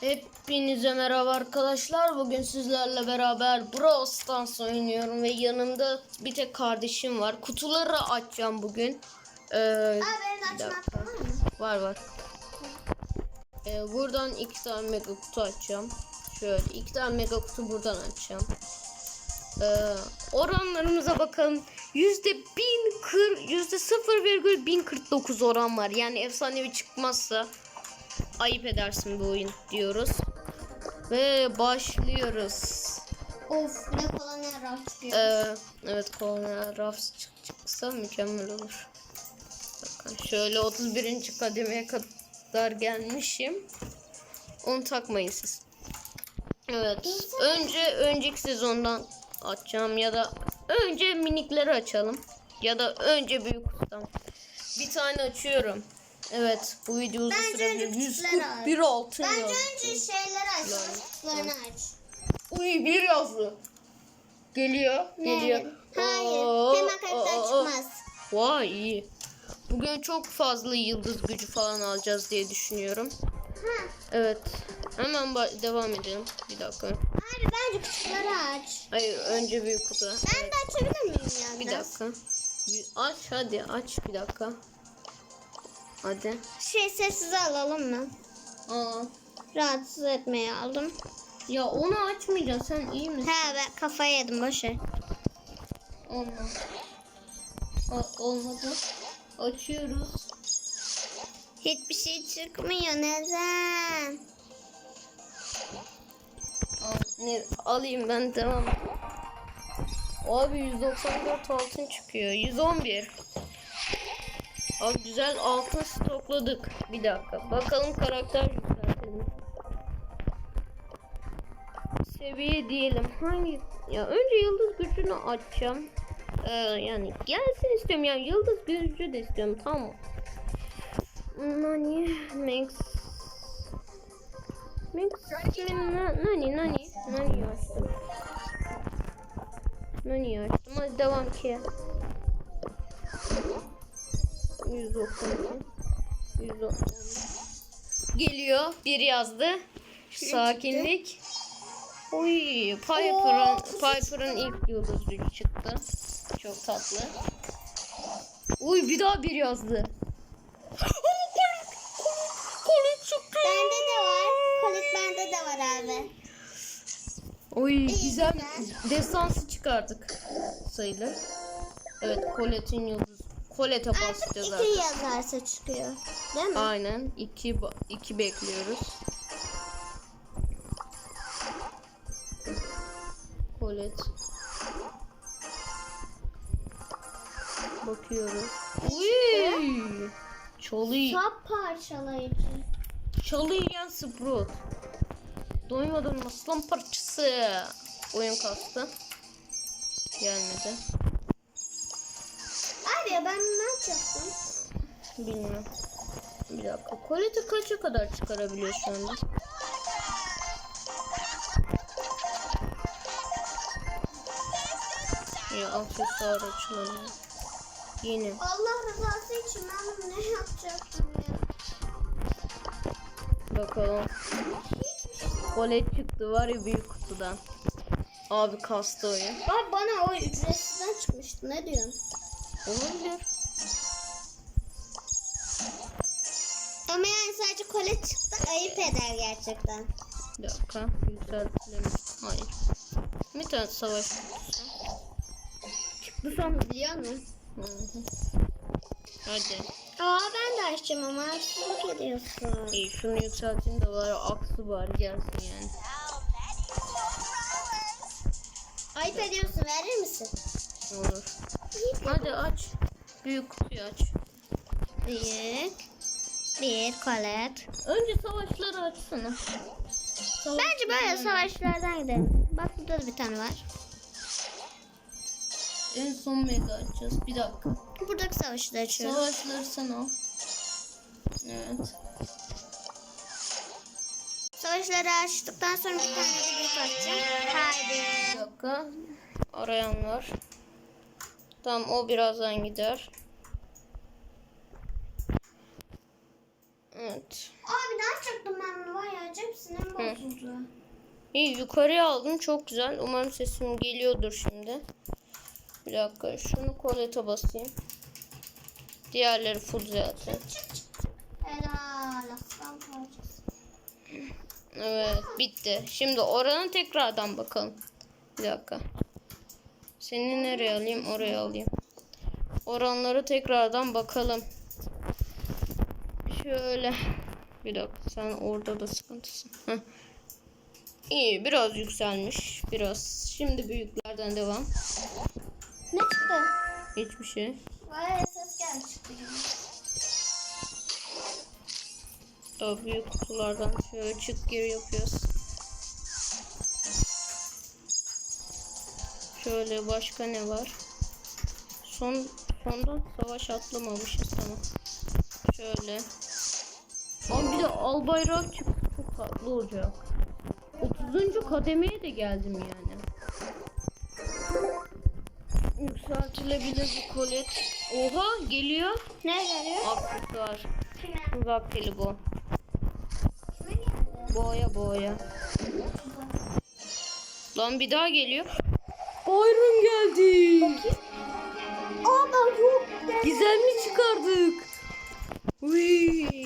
Hepinize merhaba arkadaşlar. Bugün sizlerle beraber Brawl Stars oynuyorum ve yanımda bir tek kardeşim var. Kutuları açacağım bugün. Ee, Aa benim? Var var. Ee, buradan iki tane mega kutu açacağım. Şöyle iki tane mega kutu buradan açacağım. Ee, oranlarımıza bakalım. Yüzde bin kır, yüzde sıfır virgül bin kırk dokuz oran var. Yani efsanevi çıkmazsa ayıp edersin bu oyun diyoruz. Ve başlıyoruz. Of ne raf çıkıyor. Ee, evet kolona raf çık çıksa mükemmel olur. Bakın şöyle 31. kademeye kadar gelmişim. Onu takmayın siz. Evet. Önce önceki sezondan açacağım ya da önce minikleri açalım. Ya da önce büyük ustam. Bir tane açıyorum. Evet bu video uzun Bence sürebilir. önce küçükleri 141 altın Bence yazdı. önce şeyleri aç. Kutularını aç. Uy bir yazdı. Geliyor. Geliyor. Hayır. Oo, Hemen oo, oo. çıkmaz. Vay iyi. Bugün çok fazla yıldız gücü falan alacağız diye düşünüyorum. Ha. Evet. Hemen ba- devam edelim. Bir dakika. Hayır bence küçükleri aç. Hayır önce büyük kutu. Ben de açabilir miyim ya Bir dakika. Bir- Aç hadi aç bir dakika. Hadi. Şey sessize alalım mı? Aa. Rahatsız etmeye aldım. Ya onu açmayacaksın sen iyi misin? He ben kafayı yedim boşver. Olmaz. A- olmadı. Açıyoruz. Hiçbir şey çıkmıyor neden? Al- Ne, alayım ben devam. Abi 194 altın çıkıyor. 111. Abi güzel altın stokladık. Bir dakika. Bakalım karakter yükseltelim. Seviye diyelim. Hangi? Ya önce yıldız gücünü açacağım. Ee, yani gelsin istiyorum. Yani yıldız gücü de istiyorum. Tamam. Nani? Max. Max. Na- Nani? Nani? Nani açtım. Nani açtım. Hadi devam ki. 192. 190. Geliyor. Bir yazdı. Sakinlik. Oy, Piper'ın Piper'ın ilk yıldız gücü çıktı. Çok tatlı. Uy bir daha bir yazdı. Çıktı. Bende de var. Kolik bende de var abi. Oy güzel destansı çıkardık sayılır. Evet Colette'in yıldız. Colette'e Artık basacağız iki yazarsa çıkıyor. Değil mi? Aynen. iki, ba- iki bekliyoruz. Colette. Bakıyoruz. Uy! Çalı, Sap parçalayıcı. çalı yiyen Sprout. Doymadım aslan parçası. Oyun kastı. Gelmedi. Bilmiyorum. Bir dakika. Colette kaça kadar çıkarabiliyor şu anda? Ya aksesuar açılamıyor. Yeni. Allah rızası için ben ne yapacaktım ya? Bakalım. Colette çıktı var ya büyük kutudan. Abi kastı oyun. Abi bana o ücretsizden çıkmıştı. Ne diyorsun? Olabilir. Kolet çıktı ayıp eder gerçekten. Bir dakika. Yükseltilemiş. Hayır. Bir tane savaş kutusu. Çıktı sen biliyor musun? Hı hı. Hadi. Aa ben de açacağım ama haksızlık ediyorsun. İyi şunu yükselteyim de var aksı var gelsin yani. Ayıp ediyorsun verir misin? Olur. Hadi aç. Büyük kutuyu aç. Büyük. Bir kolet. Önce savaşları açsana. Savaş- Bence böyle savaşlardan gidelim. Bak burada da bir tane var. En son mega açacağız. Bir dakika. Buradaki savaşı da açıyorum. Savaşları sen al. Evet. Savaşları açtıktan sonra bir tane de büyük açacağım. Bir Haydi. dakika. Arayan var. Tamam o birazdan gider. Evet. Abi ne yapacaktım ben bunu var ya acayip sinirim bozuldu. İyi yukarıya aldım çok güzel. Umarım sesim geliyordur şimdi. Bir dakika şunu kolete basayım. Diğerleri full zaten. Helal. Aslan parçası. Evet bitti. Şimdi oranı tekrardan bakalım. Bir dakika. Seni nereye alayım? Oraya alayım. Oranları tekrardan bakalım. Şöyle. Bir dakika sen orada da sıkıntısın. Heh. İyi biraz yükselmiş. Biraz. Şimdi büyüklerden devam. Ne çıktı? Hiçbir şey. Vay ses çıktı. yine. Daha büyük kutulardan şöyle çık gir yapıyoruz. Şöyle başka ne var? Son sonda savaş atlamamışız tamam. Şöyle. Ama bir de al bayrak çıktı çok tatlı olacak. 30. kademeye de geldim yani. Yükseltilebilir bir kolet. Oha geliyor. Ne geliyor? Aksesuar. Kime? Uzak teli bu. Boya boya. Lan bir daha geliyor. Byron geldi. Aa ben yok. Gizemli çıkardık. Uy.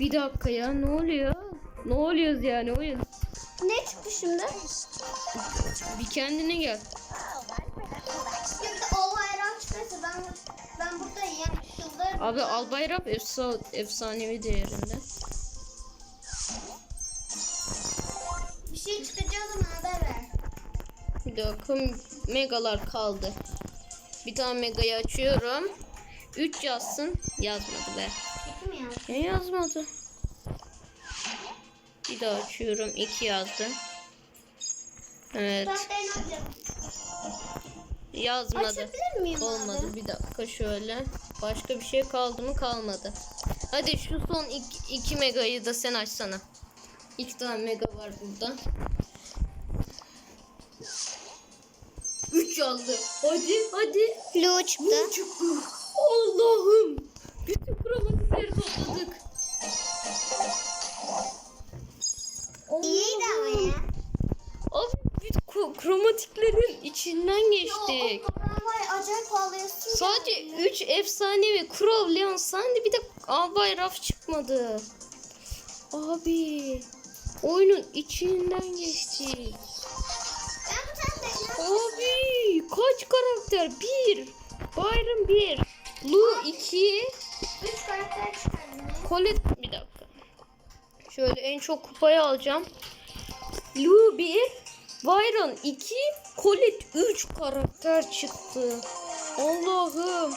Bir dakika ya ne oluyor? Ne oluyoruz yani oyun? Ne çıktı şimdi? Bir kendine gel. Şimdi o bayrak çıkarsa ben ben burada yani şurada Abi Albayrak efsa efsanevi değerinde. bir şey çıkacağı zaman haber ver. Bir dakika megalar kaldı. Bir tane megayı açıyorum. 3 yazsın. Yazmadı be. Ne yazmadı? Bir daha açıyorum. 2 yazdı. Evet. Yazmadı. Miyim Olmadı. abi? Bir dakika şöyle. Başka bir şey kaldı mı? Kalmadı. Hadi şu son 2 megayı da sen açsana. 2 tane mega var burada. 3 yazdı. Hadi hadi. Blue çıktı. Ne çıktı? Allah'ım. Kromatiklerin içinden geçtik. Acayip ağlayasın. Sadece 3 efsanevi Crow, Leon, Sandy bir de Albay Raf çıkmadı. Abi oyunun içinden geçtik. Abi kaç karakter? 1, Byron 1, Lu 2, Üç karakter çıkardım. Colette bir dakika. Şöyle en çok kupayı alacağım. Lu 1, Byron 2, Colette 3 karakter çıktı. Allah'ım.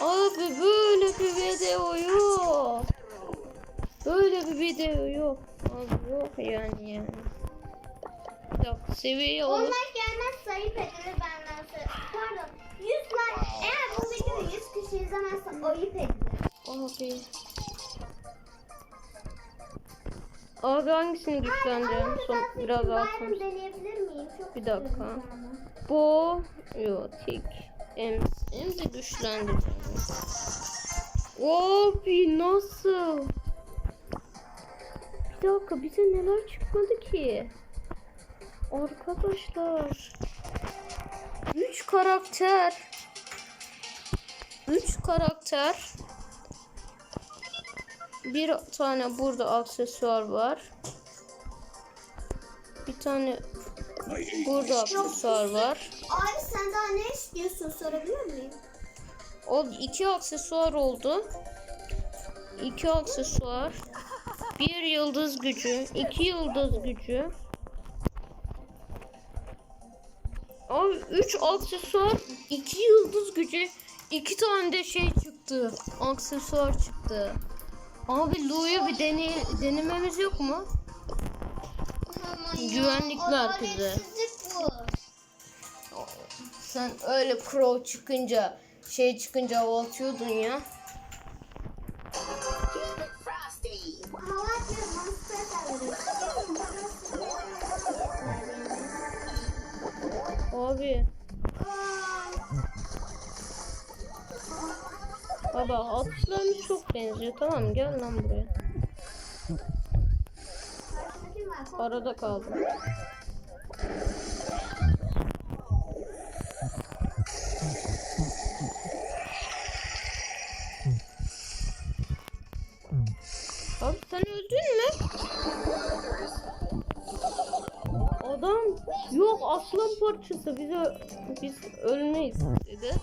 Abi böyle bir video yok. Böyle bir video yok. Abi yok yani yani. Dakika seviye olur. Onlar gelmez sayıp edilir benden sonra. Pardon. 100 like. Eğer bu videoyu 100 kişi izlemezse ayıp edilir. Abi. Abi hangisini güçlendirelim? Son biraz altın. Bir dakika. Bu yok tek. Em, em de güçlendirdim. Abi nasıl? Bir dakika bize neler çıkmadı ki? Arkadaşlar. 3 karakter. 3 karakter. Bir tane burada aksesuar var. Bir tane burada aksesuar var. Abi sen daha ne istiyorsun sorabilir miyim? O iki aksesuar oldu. İki aksesuar. Bir yıldız gücü. iki yıldız gücü. Abi üç aksesuar. iki yıldız gücü. iki tane de şey çıktı. Aksesuar çıktı. Abi Lu'yu bir deney denememiz yok mu? Aman Güvenlik ya, merkezi. adaletsizlik bu. Sen öyle crow çıkınca şey çıkınca hava atıyordun ya. Abi. Baba atışlarımız çok benziyor. Tamam gel lan buraya. Arada kaldım. Abi sen öldün mü? Adam yok aslan parçası bize biz ölmeyiz dedi.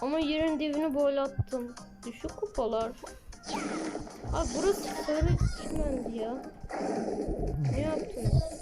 Ama yerin dibini boylattım. Düşük kupalar. Abi burası sarı çimendi ya. Ne yaptınız?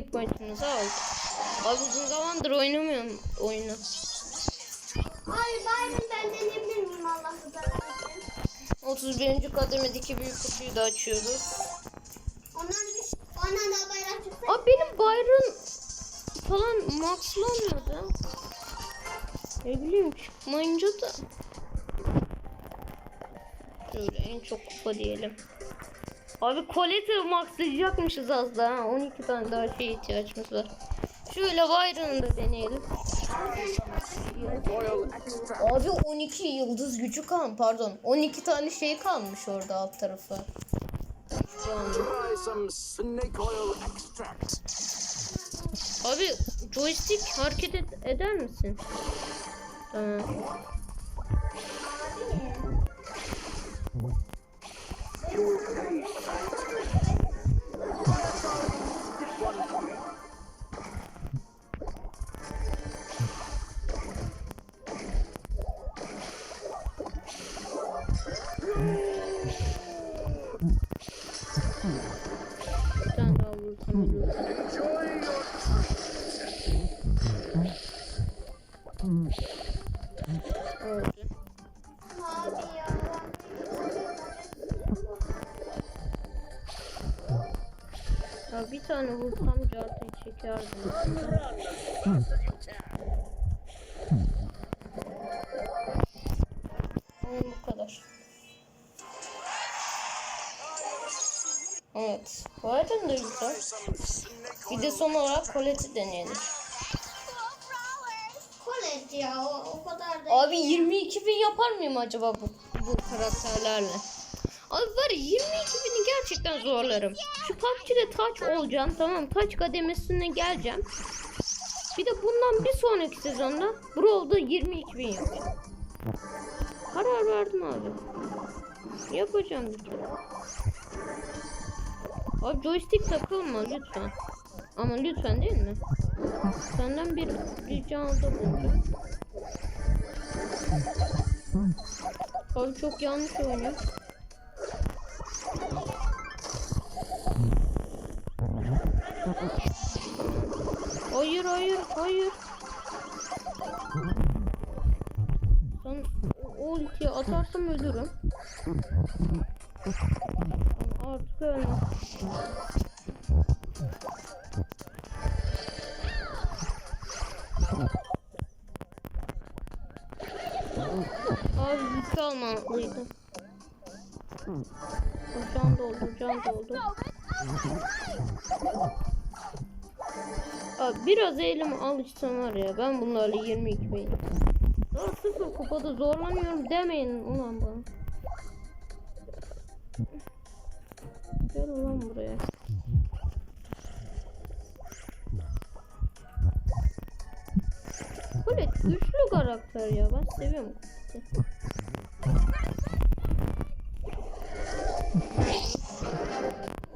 İlk maçımızı aldık. Abi uzun zamandır oynamıyorum oyunu. Ay ben deneyebilir miyim Allah rızası için? 31. kademedeki büyük kutuyu da açıyoruz. Ondan daha bayrak çıksa. Abi benim Byron falan maxlamıyordu. Ne bileyim çıkmayınca da. Şöyle en çok kupa diyelim. Abi Colette'i maxlayacakmışız az daha. 12 tane daha şey ihtiyacımız var. Şöyle Byron'ı da deneyelim. Abi 12 yıldız gücü kan pardon. 12 tane şey kalmış orada alt tarafı. Abi joystick hareket et- eder misin? Tamam. Vursam cartayı çekerdim. Ama bu kadar. Evet. Bayram da güzel. Bir de son olarak Colette'i deneyelim. Colette ya o, o kadar da. Abi 22 bin yapar mıyım acaba bu, bu karakterlerle? Var ya 22 bini gerçekten zorlarım. Şu PUBG'de taç olacağım tamam taç kademesine geleceğim. Bir de bundan bir sonraki sezonda Brawl'da 22 bin yapacağım. Karar verdim abi. Yapacağım kere. Abi joystick takılma lütfen. Ama lütfen değil mi? Senden bir ricamda bulunacağım. Abi çok yanlış oynuyor. Hayır hayır hayır. Sen o- ultiyi atarsam ölürüm. Artık ölmem. Abi yükü almalıydım. Can doldu, can doldu. Biraz elime alışsam var ya ben bunlarla 22 bin. Daha sıfır kupada zorlanıyorum demeyin ulan bana. Gel ulan buraya. Böyle güçlü karakter ya ben seviyorum.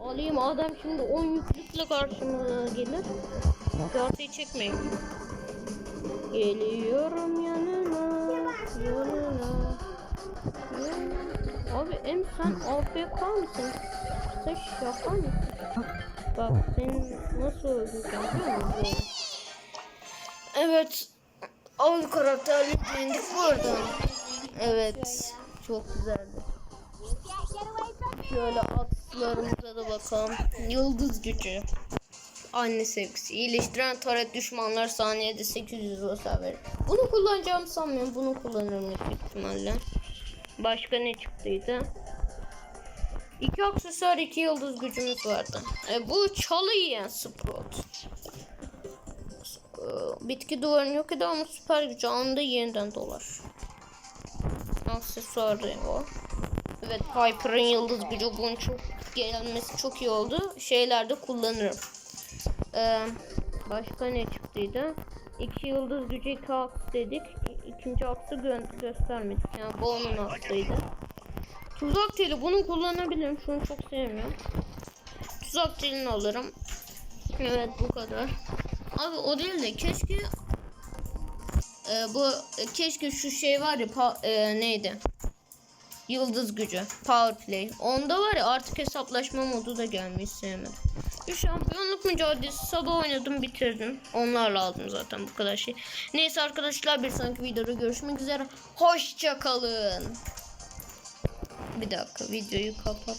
Alayım adam şimdi 10 yüklükle karşıma gelir. Kartayı çekmeyin. Geliyorum yanına, yanına. yanına. Abi em sen AFK mısın? Yoksa şaka mı? Bak seni nasıl öldüreceğim biliyor? Evet. Al karakterli indik buradan. Evet. Çok güzeldi. Şöyle atlarımıza da bakalım. Yıldız gücü. Anne sevgisi. İyileştiren taret düşmanlar saniyede 800 hasar verir. Bunu kullanacağımı sanmıyorum. Bunu kullanırım yüksek ihtimalle. Başka ne çıktıydı? İki aksesuar, iki yıldız gücümüz vardı. E, bu çalı yiyen Sprout. E, bitki duvarını yok eder ama süper gücü anında yeniden dolar. Aksesuarı o. Evet Piper'ın yıldız gücü bunun çok gelmesi çok iyi oldu. Şeylerde kullanırım. Ee, başka ne çıktıydı? İki yıldız gücü iki aks dedik. İkinci aksı gö- göstermedik. Yani bu onun aksıydı. Tuzak teli bunu kullanabilirim. Şunu çok sevmiyorum. Tuzak telini alırım. Evet bu kadar. Abi o değil de keşke e, bu e, keşke şu şey var ya pa- e, neydi? Yıldız gücü. Power play. Onda var ya artık hesaplaşma modu da gelmiş sevmedim. Şampiyonluk mücadelesi sabah oynadım bitirdim. Onlarla aldım zaten bu kadar şey. Neyse arkadaşlar bir sonraki videoda görüşmek üzere. Hoşça kalın. Bir dakika videoyu kapat.